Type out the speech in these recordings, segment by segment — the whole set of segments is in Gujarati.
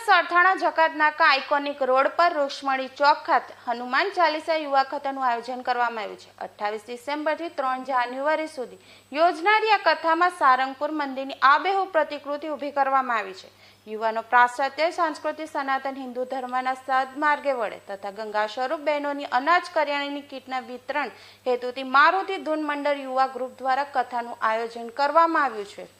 હરિપ્રકાશ નાકા આઇકોનિક રોડ પર રૂક્ષ્મણી ચોક ખાતે હનુમાન ચાલીસા યુવા કથાનું આયોજન કરવામાં આવ્યું છે. અઠ્ઠાવીસ ડિસેમ્બરથી ત્રણ જાન્યુઆરી સુધી યોજનારી આ કથામાં સારંગપુર મંદિરની આબેહૂબ પ્રતિકૃતિ ઊભી કરવામાં આવી છે. યુવાનો પાશ્ચાત્ય સાંસ્કૃતિક, સનાતન, હિન્દુ ધર્મના સદમાર્ગે વળે તથા ગંગા સ્વરૂપ બહેનોની અનાજ કરિયાણાની કીટના વિતરણ હેતુથી મારુતિ ધૂન મંડળ યુવા ગ્રુપ દ્વારા કથાનું આયોજન કરવામાં આવ્યું છે.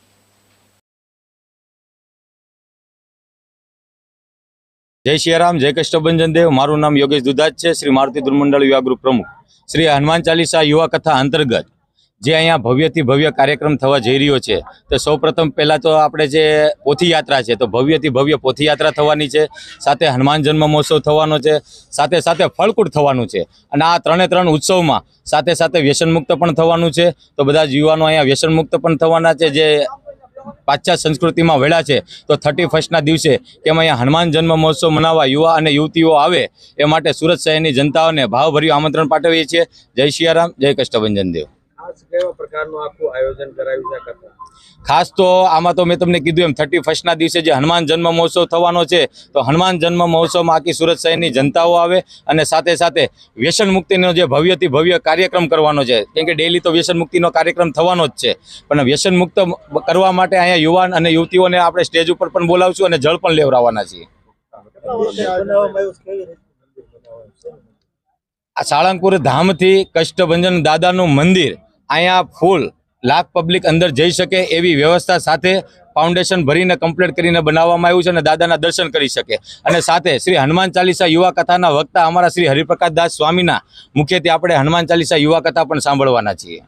જય સિયારામ જય કષ્ટભંજન દેવ. મારું નામ યોગેશ દુધાજ છે. શ્રી મારુતિ દુર્મંડળ યુવા ગ્રુપ પ્રમુખ. શ્રી હનુમાન ચાલીસા યુવા કથા અંતર્ગત જે અહીંયા ભવ્યથી ભવ્ય કાર્યક્રમ થવા જઈ રહ્યો છે, તો સૌપ્રથમ પહેલાં તો આપણે જે પોથીયાત્રા છે, તો ભવ્યથી ભવ્ય પોથીયાત્રા થવાની છે, સાથે હનુમાન જન્મ મહોત્સવ થવાનો છે, સાથે સાથે ફળકૂટ થવાનું છે, અને આ ત્રણે ત્રણ ઉત્સવમાં સાથે સાથે વ્યસનમુક્ત પણ થવાનું છે, તો બધા જ યુવાનો અહીંયા વ્યસનમુક્ત પણ થવાના છે, જે પાશ્ચાત્ય સંસ્કૃતિમાં વેળા છે, તો થર્ટી ફર્સ્ટના દિવસે કે અહીંયા હનુમાન જન્મ મહોત્સવ મનાવવા યુવા અને યુવતીઓ આવે, એ માટે સુરત શહેરની જનતાઓને ભાવભર્યું આમંત્રણ પાઠવીએ છીએ. જય શિયારામ જય કષ્ટભંજન દેવ. ખાસ તો આમાં તો મેં તમને કીધું એમ થર્ટી ફર્સ્ટના દિવસે જે હનુમાન જન્મ મહોત્સવ થવાનો છે, તો હનુમાન જન્મ મહોત્સવમાં આખી સુરત શહેરની જનતાઓ આવે અને સાથે સાથે વ્યસન મુક્તિનો જે ભવ્યથી ભવ્ય કાર્યક્રમ કરવાનો છે. કેમ કે ડેલી તો વ્યસન મુક્તિનો કાર્યક્રમ થવાનો જ છે. પણ વ્યસન મુક્ત કરવા માટે અહીંયા યુવાન અને યુવતીઓને આપણે સ્ટેજ ઉપર પણ બોલાવશું અને જળ પણ લેવડાવવાના છીએ. આ સાળંગપુર ધામથી કષ્ટભંજન દાદાનું મંદિર અહીંયા ફૂલ લાખ પબ્લિક અંદર જઈ શકે એવી વ્યવસ્થા સાથે ફાઉન્ડેશન ભરીને કમ્પ્લીટ કરીને બનાવવામાં આવ્યું છે અને દાદાના દર્શન કરી શકે. અને સાથે શ્રી હનુમાન ચાલીસા યુવા કથાના વક્તા અમારા શ્રી હરિપ્રકાશ દાસ સ્વામીના મુખ્યત્વે આપણે હનુમાન ચાલીસા યુવા કથા પણ સાંભળવાના છીએ.